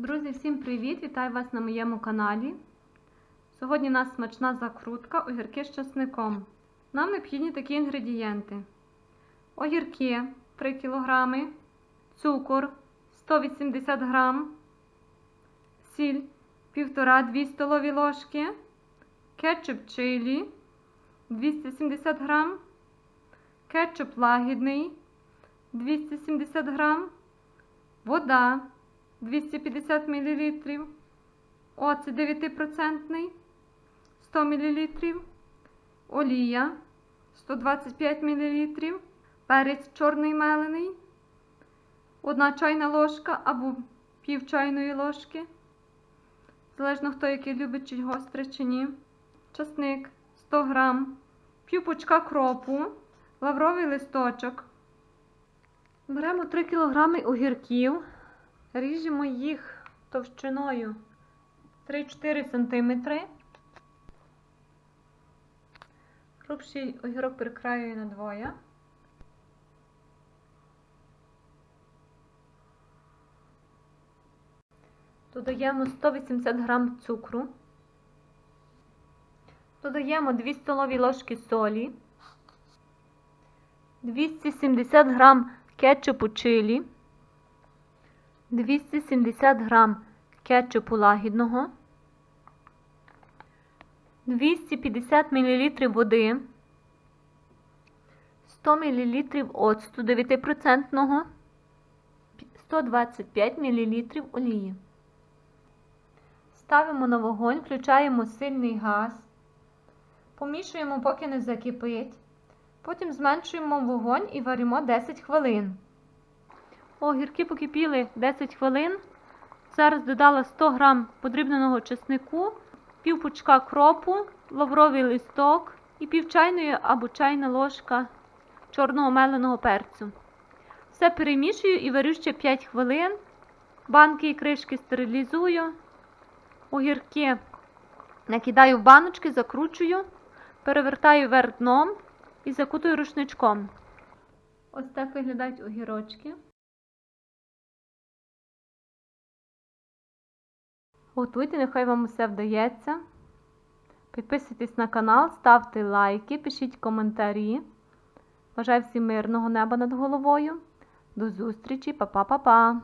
Друзі, всім привіт! Вітаю вас на моєму каналі. Сьогодні у нас смачна закрутка огірки з часником. Нам необхідні такі інгредієнти: огірки 3 кг, цукор 180 г, сіль 1,5-2 столові ложки, кетчуп чилі 270 г, кетчуп лагідний 270 г, вода 250 мл, оцет 9%, 100 мл, олія. 125 мл, перець чорний мелений, 1 чайна ложка або пів чайної ложки, залежно хто який любить чи гостре чи ні, часник 100 г, пів пучка кропу, лавровий листочок. Беремо 3 кг огірків. Ріжемо їх товщиною 3-4 см. Грубший огірок перекраюю на двоє. Додаємо 180 г цукру. Додаємо 2 столові ложки солі, 270 г кетчупу чилі. 270 г кетчупу лагідного, 250 мл води, 100 мл оцту 9%, 125 мл олії. Ставимо на вогонь, включаємо сильний газ, помішуємо, поки не закипить. Потім зменшуємо вогонь і варимо 10 хвилин. Огірки покипіли 10 хвилин. Зараз додала 100 г подрібненого чеснику, пів пучка кропу, лавровий листок і пів чайної або чайна ложка чорного меленого перцю. Все перемішую і варю ще 5 хвилин. Банки і кришки стерилізую. Огірки накидаю в баночки, закручую, перевертаю вверх дном і закутую рушничком. Ось так виглядають огірочки. Готуйте, нехай вам усе вдається. Підписуйтесь на канал, ставте лайки, пишіть коментарі. Бажаю всім мирного неба над головою. До зустрічі, па-па-па-па!